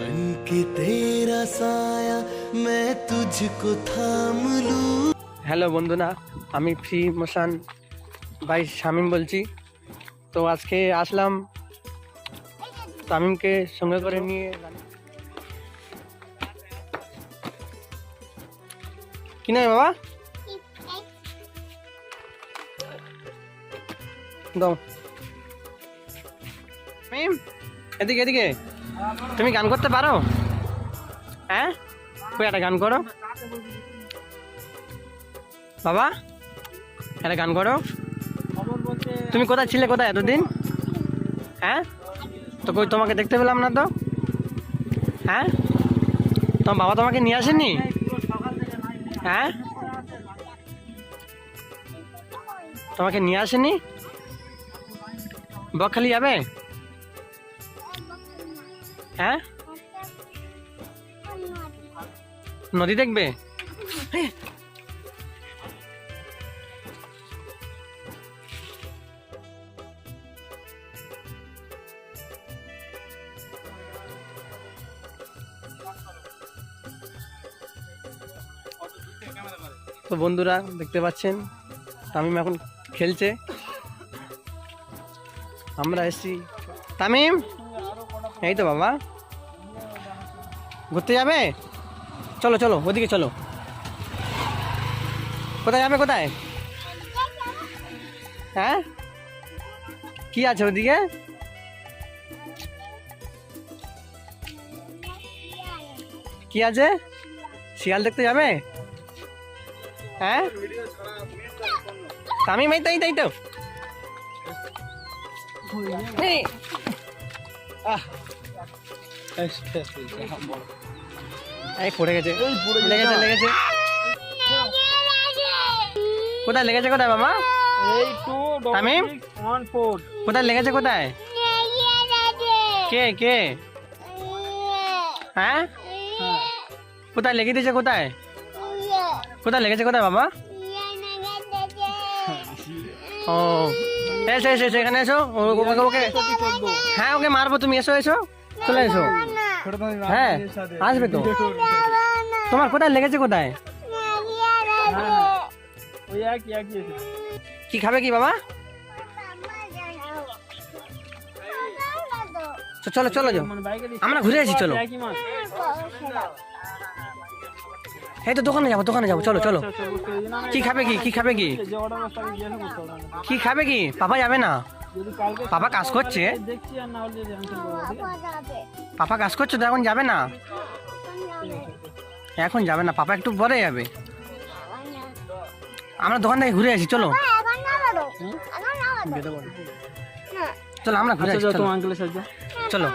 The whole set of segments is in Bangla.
बनके तेरा साया मैं तुझको थाम लूं হ্যালো বন্ধুরা আমি ফ্রি মোশন ভাই শামিম বলছি তো আজকে আসলাম তামিমকে সঙ্গে করে নিয়ে কি নয় বাবা দাও তামিম এদিকে এদিকে তুমি গান করতে পারো? হ্যাঁ? কই একটা গান করো। বাবা, একটা গান করো। তুমি কোথায় ছিলে কোথায় এতদিন? হ্যাঁ? তো কই, তোমাকে দেখতে পেলাম না তো? হ্যাঁ? তোমার বাবা তোমাকে নিয়ে আসেনি? হ্যাঁ? তোমাকে নিয়ে আসেনি? বকখালি যাবে? হ্যাঁ? নদী দেখবে? তো বন্ধুরা, দেখতে পাচ্ছেন? তামিম এখন খেলছে। আমরা এসছি। তামিম? এই তো বাবা। ঘুরতে যাবে? চলো চলো ওদিকে চলো। কোথায় যাবে কোথায়? হ্যাঁ? কি আছে ওদিকে? কি আছে? শিয়াল দেখতে যাবে? হ্যাঁ? আমি মাই তাই তাই তো আহ। এই পড়ে গেছে। লেগেছে লেগেছে। কোথায় লেগেছে কোথায় বাবা? তামিম? কোথায় লেগেছে কোথায়? কে কে? হ্যাঁ? কোথায় লেগে দিয়েছে কোথায়? কোথায় লেগেছে কোথায় বাবা? ও। এসো এসো এখানে এসো। ওকে ওকে হ্যাঁ ওকে মারবো তুমি এসো এসো। চলে এসো। হ্যাঁ আসবে তো। তোমার কোথায় লেগেছে কোথায়? কি খাবে কি বাবা? চলো চলো যাও। আমরা ঘুরে আসি, চলো। এই তো দোকানে যাব দোকানে যাব। চলো চলো। কি খাবে কি? কি খাবে কি। কি খাবে কি? পাপা যাবে না। যদি কালকে বাবা কাজ করছে? পাপা কাজ করছে তো এখন যাবে না? এখন যাবে না পাপা একটু পরে যাবে। আমরা দোকান থেকে ঘুরে আসি চলো। চলো আমরা ঘুরে আচ্ছা আসি চলো। আঙ্কেলের সাথে চলো।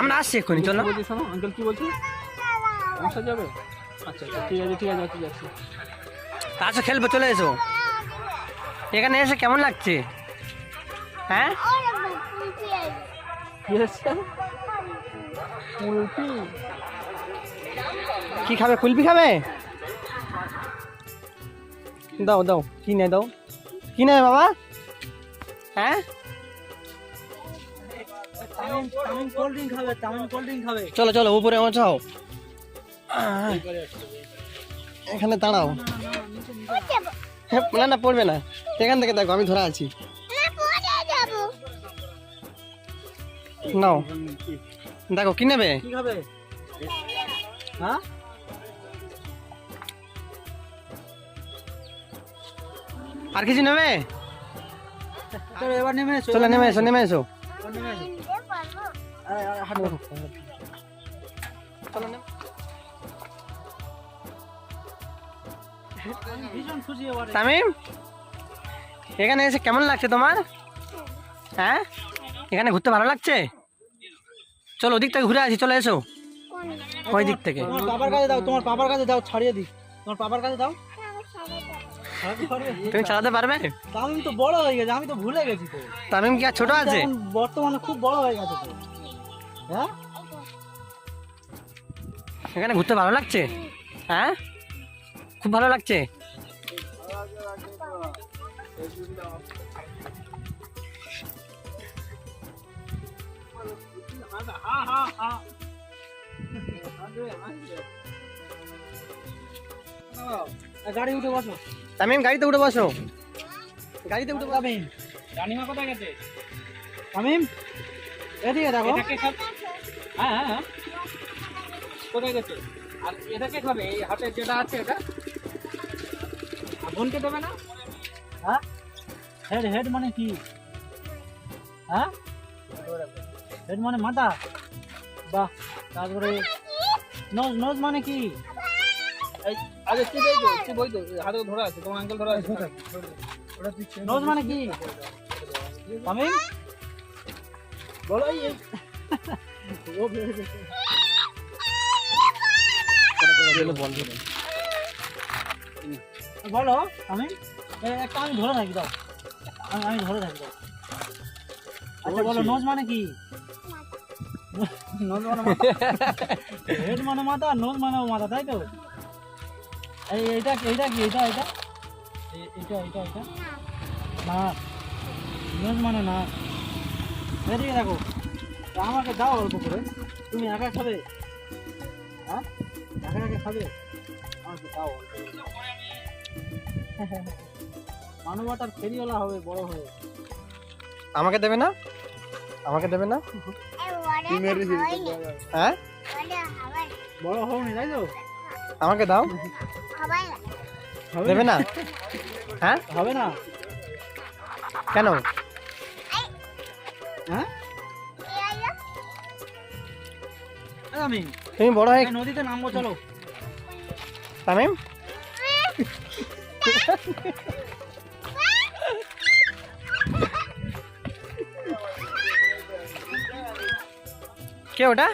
আমরা আসছি এক্ষুনি চলো। কি বলছি? আঙ্কেল কি বলছি আমার সাথে যাবে? আচ্ছা আচ্ছা ঠিক আছে ঠিক আছে আচ্ছা খেলব চলে এসো। এখানে এসে কেমন লাগছে? হ্যাঁ? কি হচ্ছে? কি খাবে? কুলফি খাবে? দাও দাও কি নেয় দাও। কি নেয় বাবা? হ্যাঁ? চলো চলো উপরে পৌঁছাও এখানে দাঁড়াও। হ্যাঁ, না না পড়বে না। এখান থেকে দেখো আমি ধরা আছি। নাও। দেখো কি নেবে? কি খাবে? হ্যাঁ? আর কিছু নেবে? চলো এবার নেমে এসো চলো নেমে এসো নেমে এসো। তামিম এখানে এসে কেমন লাগছে তোমার? হ্যাঁ? এখানে ঘুরতে ভালো লাগছে? চলো ওদিক থেকে ঘুরে আসি চলে এসো। ওই দিক থেকে? তোমার পাপার কাছে দাও তোমার পাপার কাছে দাও ছাড়িয়ে দিই। তোমার পাপার কাছে দাও? তুমি চালাতে পারবে? তামিম তো বড় হয়ে গেছে আমি তো ভুলে গেছি তো। তামিম কি আর ছোট আছে? বর্তমানে খুব বড় হয়ে গেছে তো। হ্যাঁ? এখানে ঘুরতে ভালো লাগছে? হ্যাঁ? খুব ভালো লাগছে? গাড়ি উঠে বসো। তামিম গাড়িতে উঠে বসো। গাড়িতে উঠে তামিম রানিমা কোথায় গেছে? তামিম এদিকে দেখো। হ্যাঁ হ্যাঁ হ্যাঁ। কোথায় গেছে? আর এটাকে খাবে এই হাতে যেটা আছে এটা। বোনকে দেবে না? হ্যাঁ? হেড হেড মানে কি? হ্যাঁ? হেড মানে মাথা বাহ তারপরে নজ নোজ মানে কি? আরে তুই বই তো তুই বই তো হাতে ধরা আছে তোমার আঙ্কেল ধরা আছে। নোজ মানে কি? তামিম বলো। বলো আমি একটা আমি ধরে থাকি দাও। আমি আমি ধরে থাকি দাও। আচ্ছা বলো নোজ মানে কি? নোজ মানে হেড মানে মাথা নোজ মানে মাথা তাই তো? এই, এইটা এইটা কি, এইটা এইটা? এইটা এইটা এইটা? না নোজ মানে না। এদিকে দেখো, আমাকে দাও অল্প করে। তুমি একা খাবে? হ্যাঁ? একা একা খাবে? আমাকে দাও অল্প। মানবতার ফেরিওয়ালা হবে, বড় হয়ে। আমাকে দেবে না? আমাকে দেবে না? হ্যাঁ? বড় হওনি তাই তো? আমাকে দাও। দেবে না? হ্যাঁ? হবে না? কেন? হ্যাঁ? আমি তুমি বড় হয়ে নদীতে নামবো চলো। তামিম? কে ওটা